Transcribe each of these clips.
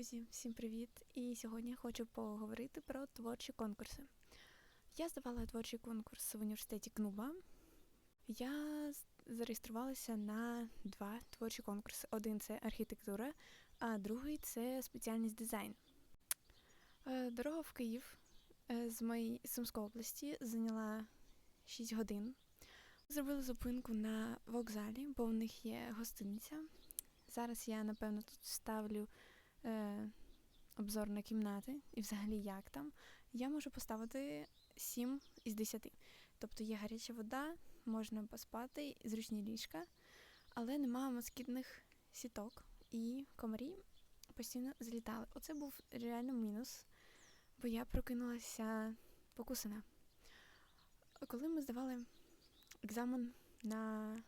Друзі, всім привіт! І сьогодні я хочу поговорити про творчі конкурси. Я здавала творчий конкурс в університеті КНУБА. Я зареєструвалася на два творчі конкурси. Один це архітектура, а другий це спеціальність дизайн. Е, Дорога в Київ е, з моєї Сумської області зайняла 6 годин. Зробили зупинку на вокзалі, бо у них є гостиниця. Зараз я, напевно, тут ставлю е, обзор на кімнати і взагалі як там. Я можу поставити 7 із 10. Тобто є гаряча вода, можна поспати, зручні ліжка, але немає москітних сіток і комарі постійно злітали. Оце був реально мінус, бо я прокинулася покусана. Коли ми здавали екзамен на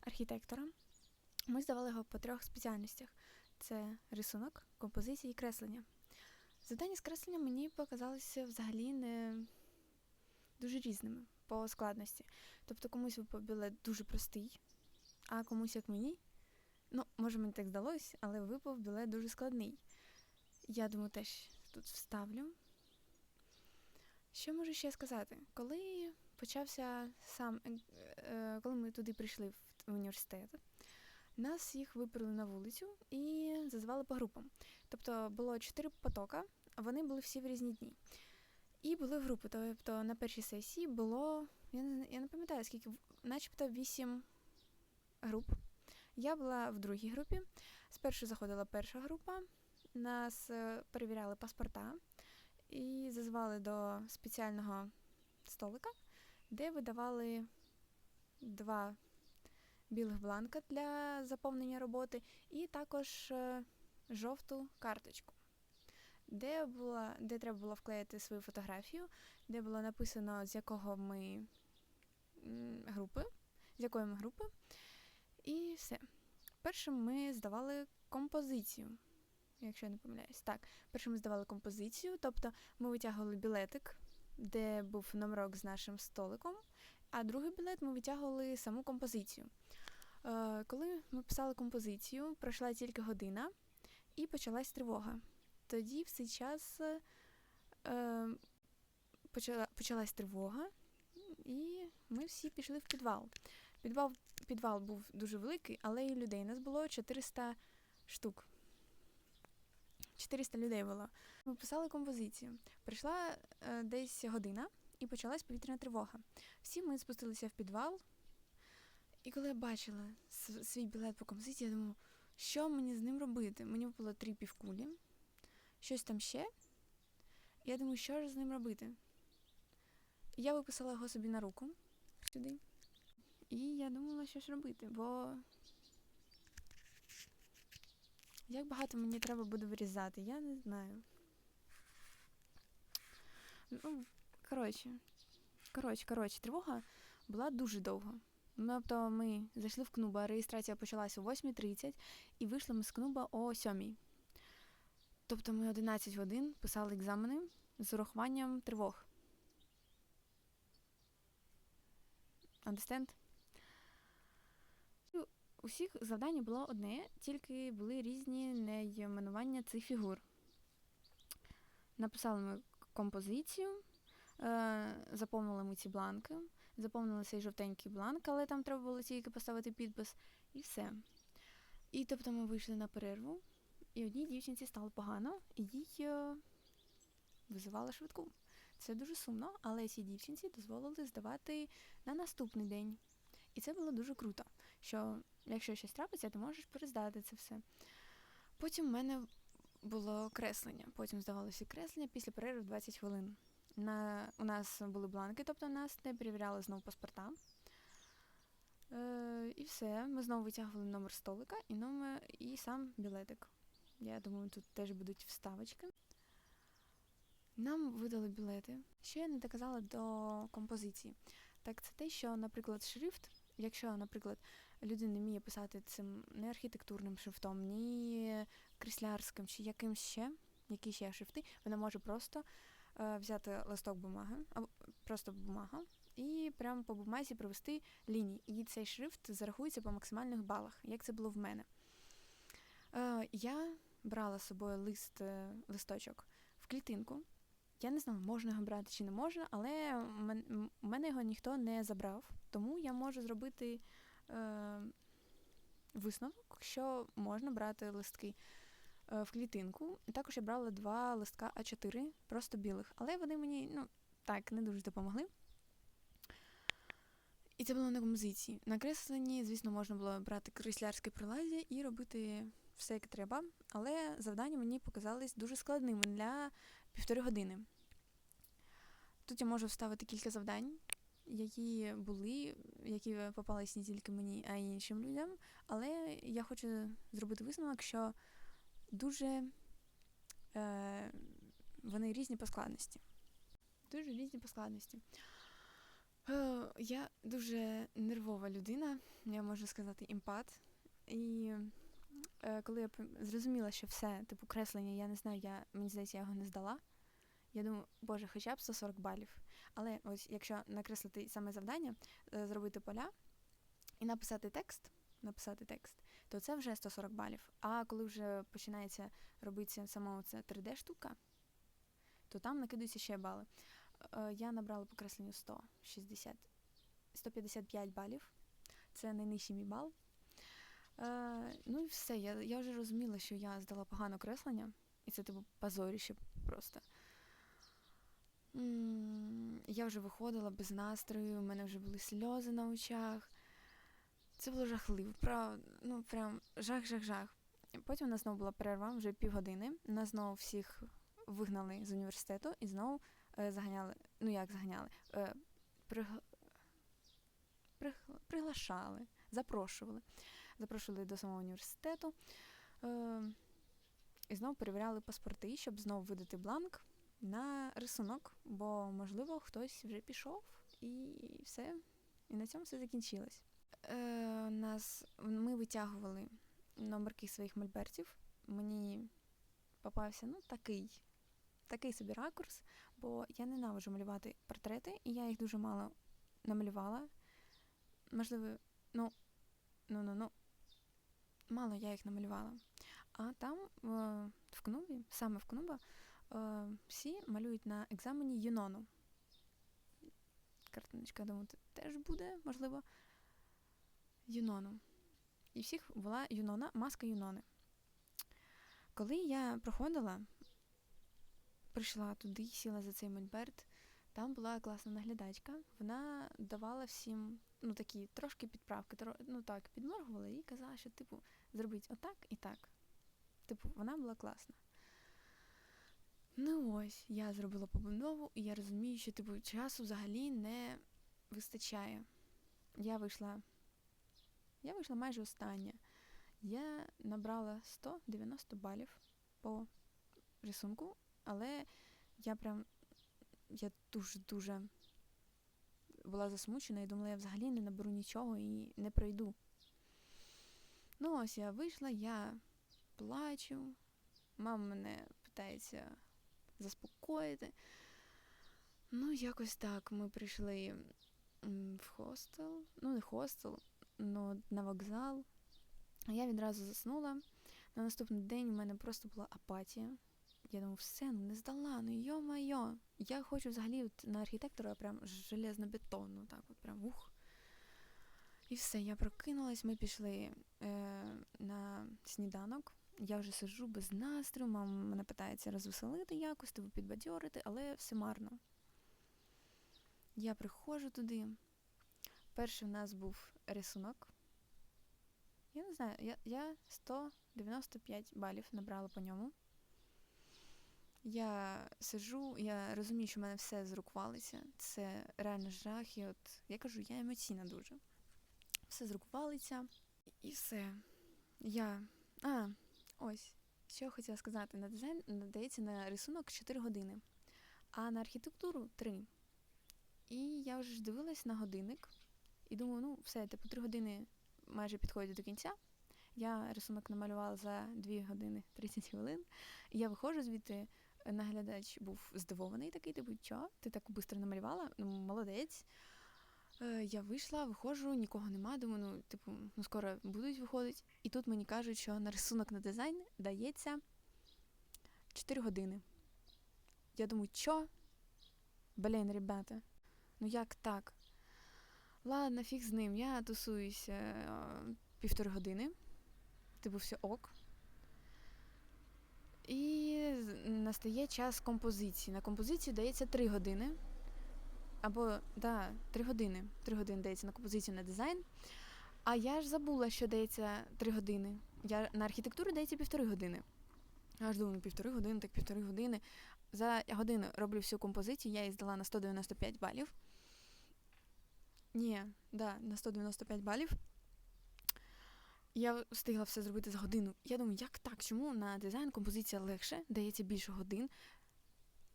архітектора, ми здавали його по трьох спеціальностях: це рисунок, композиція і креслення. Завдання з креслення мені показалися взагалі не дуже різними по складності. Тобто комусь випав дуже простий, а комусь, як мені, ну, може, мені так здалось, але випав білет дуже складний. Я думаю, теж тут вставлю. Що можу ще сказати? Коли почався сам, е, е, коли ми туди прийшли в університет, нас їх виперли на вулицю і зазвали по групам. Тобто було чотири потока, вони були всі в різні дні. І були групи. Тобто на першій сесії було, я не, я не пам'ятаю скільки, начебто вісім груп. Я була в другій групі. Спершу заходила перша група, нас е, перевіряли паспорта і зазвали до спеціального столика, де видавали два білих бланка для заповнення роботи, і також е, жовту карточку, де, була, де треба було вклеїти свою фотографію, де було написано, з якого ми групи, з якої ми групи, і все. Першим ми здавали композицію. Якщо я не помиляюсь. Так, першим ми здавали композицію, тобто ми витягували білетик, де був номерок з нашим столиком, а другий білет ми витягували саму композицію. Е, коли ми писали композицію, пройшла тільки година і почалась тривога. Тоді в цей час е, почала, почалась тривога, і ми всі пішли в підвал. Підвал, підвал був дуже великий, але і людей нас було 400 штук. 400 людей було. Ми писали композицію. Прийшла е, десь година і почалась повітряна тривога. Всі ми спустилися в підвал, і коли я бачила свій білет по композиції, я думаю, що мені з ним робити? Мені випало три півкулі, щось там ще. Я думаю, що ж з ним робити? Я виписала його собі на руку сюди. І я думала, що ж робити, бо як багато мені треба буде вирізати, я не знаю. Ну, коротше, коротше, коротше, тривога була дуже довго. Ну, Тобто ми зайшли в Кнуба, реєстрація почалася о 8.30 і вийшли ми з Кнуба о 7. Тобто ми 11 годин писали екзамени з урахуванням тривог. Understand? У завдання було одне, тільки були різні найменування цих фігур. Написали ми композицію, е, заповнили ми ці бланки, заповнили цей жовтенький бланк, але там треба було тільки поставити підпис, і все. І тобто ми вийшли на перерву, і одній дівчинці стало погано, і їй е, визивали швидку. Це дуже сумно, але цій дівчинці дозволили здавати на наступний день. І це було дуже круто, що якщо щось трапиться, ти можеш перездати це все. Потім в мене було креслення. Потім здавалося креслення після перерви 20 хвилин. На, у нас були бланки, тобто нас не перевіряли знову паспорта. Е, і все. Ми знову витягували номер столика і номер, і сам білетик. Я думаю, тут теж будуть вставочки. Нам видали білети. Що я не доказала до композиції? Так це те, що, наприклад, шрифт, якщо, наприклад, людина не вміє писати цим не архітектурним шрифтом, ні креслярським чи якимсь ще, які ще шрифти, вона може просто взяти листок бумаги, або просто бумага, і прямо по бумазі провести лінії. І цей шрифт зарахується по максимальних балах, як це було в мене. Е, я брала з собою лист, е, листочок в клітинку. Я не знала, можна його брати чи не можна, але у мене його ніхто не забрав, тому я можу зробити е, висновок, що можна брати листки е, в клітинку. Також я брала два листка А4, просто білих, але вони мені ну, так не дуже допомогли. І це було на композиції. На кресленні, звісно, можна було брати креслярське приладдя і робити все як треба, але завдання мені показались дуже складними для півтори години. Тут я можу вставити кілька завдань, які були, які попалися не тільки мені, а й іншим людям. Але я хочу зробити висновок, що дуже е, вони різні по складності. Дуже різні по складності. Е, я дуже нервова людина, я можу сказати, імпат. І е, коли я зрозуміла, що все, типу, креслення, я не знаю, я, мені здається, я його не здала. Я думаю, боже, хоча б 140 балів. Але ось якщо накреслити саме завдання, е, зробити поля і написати текст, написати текст, то це вже 140 балів. А коли вже починається робитися сама ця 3D-штука, то там накидаються ще бали. Е, я набрала по кресленню 160, 155 балів. Це найнижчий мій бал. Е, ну і все. Я я вже розуміла, що я здала погано креслення, і це типу позоріще просто. Я вже виходила без настрою, у мене вже були сльози на очах. Це було жахливо, правда, ну прям жах-жах-жах. Потім у нас знову була перерва вже півгодини. Нас знову всіх вигнали з університету і знову е, заганяли. Ну як заганяли? Е, пригла... Пригла... Приглашали, запрошували. Запрошували до самого університету. Е, і знову перевіряли паспорти, щоб знову видати бланк на рисунок, бо, можливо, хтось вже пішов і все. І на цьому все закінчилось. Е, нас, Ми витягували номерки своїх мольбертів. Мені попався ну, такий такий собі ракурс, бо я ненавиджу малювати портрети, і я їх дуже мало намалювала. Можливо, ну, ну, ну, ну, мало я їх намалювала. А там е, в Кнубі, саме в Кнуба, е, всі малюють на екзамені Юнону. Картиночка, думаю, теж буде, можливо, Юнону. І всіх була Юнона, маска Юнони. Коли я проходила, прийшла туди, сіла за цей мольберт, там була класна наглядачка. Вона давала всім ну, такі трошки підправки, ну так, підморгувала і казала, що, типу, зробіть отак і так. Типу, вона була класна. Ну ось, я зробила побудову, і я розумію, що типу часу взагалі не вистачає. Я вийшла. Я вийшла майже остання. Я набрала 190 балів по рисунку, але я прям я дуже-дуже була засмучена і думала, я взагалі не наберу нічого і не пройду. Ну, ось я вийшла, я плачу, мама мене питається заспокоїти. Ну, якось так. Ми прийшли в хостел. Ну, не хостел, на вокзал. А Я відразу заснула. На наступний день у мене просто була апатія. Я думаю, все, ну не здала, ну йо-майо. Я хочу взагалі от на архітектора прям железно-бетонну, так от прям ух. І все, я прокинулась, ми пішли е, на сніданок. Я вже сиджу без настрою, мама мене питається розвеселити якось, тебе підбадьорити, але все марно. Я приходжу туди. Перший у нас був рисунок. Я не знаю, я я 195 балів набрала по ньому. Я сиджу, я розумію, що в мене все з рук валиться. Це реально жах. І от я кажу, я емоційна дуже. Все з. І все. Я. А, Ось, що я хотіла сказати, на дизайн надається на рисунок 4 години, а на архітектуру 3. І я вже ж дивилась на годинник і думаю, ну все, типу 3 години майже підходять до кінця. Я рисунок намалювала за 2 години 30 хвилин. І я виходжу звідти, наглядач був здивований такий, типу, що, ти так швидко намалювала? Ну, молодець. Е, я вийшла, виходжу, нікого нема. Думаю, ну, типу, ну скоро будуть виходити. І тут мені кажуть, що на рисунок на дизайн дається 4 години. Я думаю, що? Блін, ребята, ну як так? Ладно, фіг з ним, я тусуюся е, півтори години. Типу, все ок. І настає час композиції. На композицію дається 3 години. Або, да, 3 години. 3 години дається на композицію на дизайн. А я ж забула, що дається 3 години. Я на архітектуру дається півтори години. Я ж думаю, півтори години, так півтори години. За годину роблю всю композицію, я її здала на 195 балів. Ні, да, на 195 балів. Я встигла все зробити за годину. Я думаю, як так? Чому на дизайн композиція легше, дається більше годин.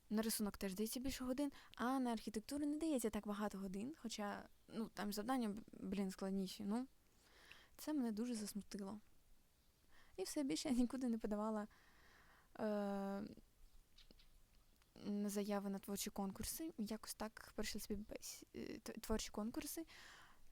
На рисунок теж дається більше годин, а на архітектуру не дається так багато годин, хоча ну, там завдання, блін, складніші. Ну, це мене дуже засмутило. І все більше я нікуди не подавала е, заяви на творчі конкурси. Якось так пройшли собі е, творчі конкурси.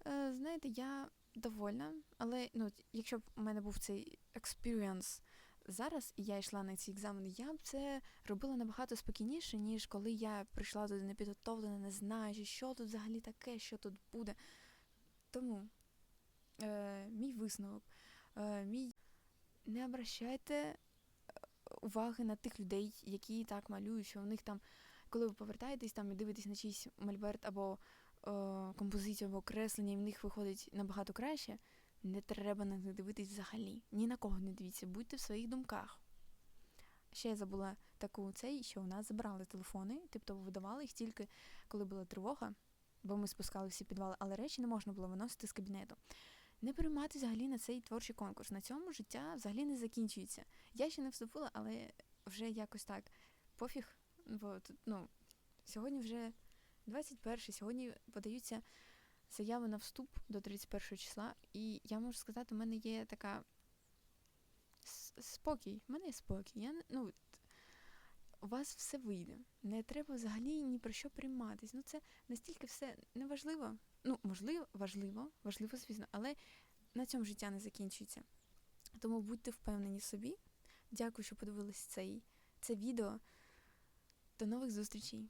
Е, знаєте, я довольна, але ну, якщо б у мене був цей експіріенс зараз, і я йшла на ці екзамени, я б це робила набагато спокійніше, ніж коли я прийшла туди непідготовлена, не знаючи, що тут взагалі таке, що тут буде. Тому е, мій висновок, е, мій не обращайте уваги на тих людей, які так малюють, що в них там, коли ви повертаєтесь там і дивитесь на чийсь мольберт або е, композицію, або креслення, і в них виходить набагато краще, не треба на них дивитись взагалі. Ні на кого не дивіться, будьте в своїх думках. Ще я забула таку цей, що у нас забрали телефони, тобто видавали їх тільки коли була тривога, бо ми спускали всі підвали, але речі не можна було виносити з кабінету. Не приймати взагалі на цей творчий конкурс. На цьому життя взагалі не закінчується. Я ще не вступила, але вже якось так пофіг. Бо ну, сьогодні вже 21, сьогодні подаються заяви на вступ до 31 числа, і я можу сказати, у мене є така спокій. У мене є спокій. Я, ну, у вас все вийде. Не треба взагалі ні про що прийматись. Ну, це настільки все неважливо. Ну, можливо, важливо, важливо, звісно, але на цьому життя не закінчується. Тому будьте впевнені собі. Дякую, що подивились цей, це відео. До нових зустрічей!